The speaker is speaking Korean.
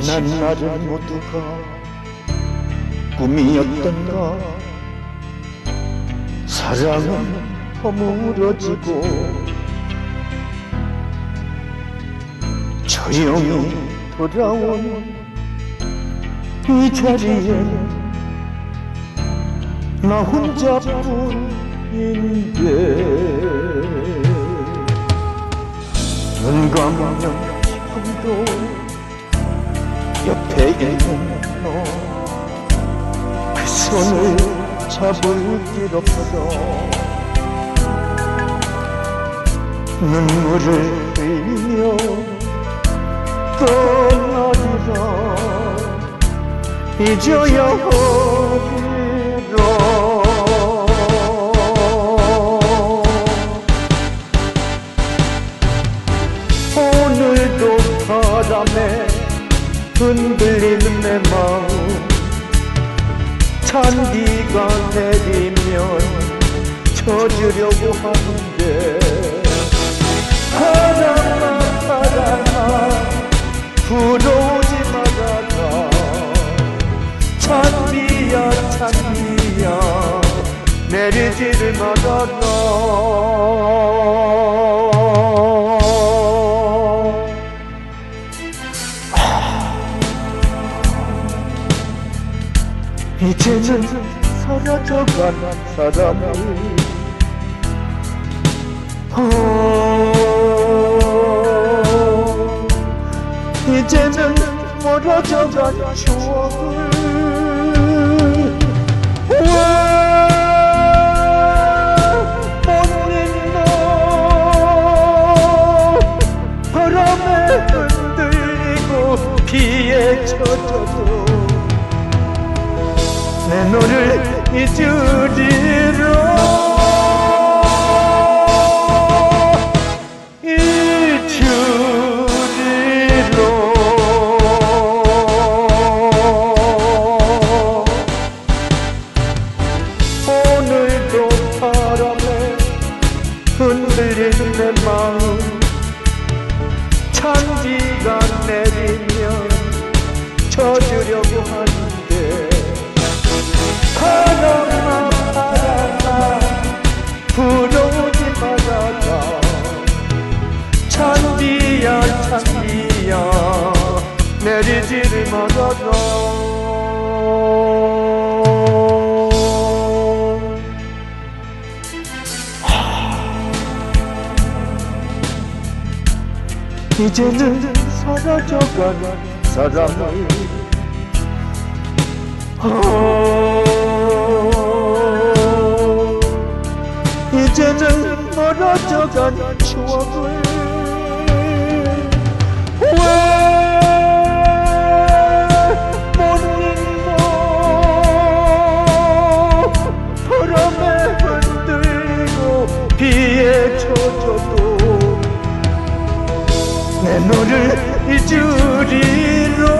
지난 날은 모두가 꿈이었던가 사랑은 허물어지고 조용히 돌아온 이 자리에 나 혼자뿐인데 눈 감으면 지금도 옆에 있는 너그 손을 잡을 길 없어 눈물을 흘리며 떠나리라 잊어야 하리 흔들리는 내 마음. 잔디가 내리면 젖으려고 하는데 바람아 바람아 불어오지 말아라. 잔디야 잔디야 내리지를 말아라 이제는 사라져간 사람을. 어, 이제는 멀어져간 추억을. 왜못 잊나 바람에 흔들리고 비에 젖어도 내 너를 잊으리라 잊으리라 오늘도 바람에 흔들리는 내 마음. 찬비가 내리면 젖으려고 하는 말아라 이제는 사라져간 사랑을 어, 이제는 멀어져간 추억을. 왜 비에 젖어도 내 너를 잊으리라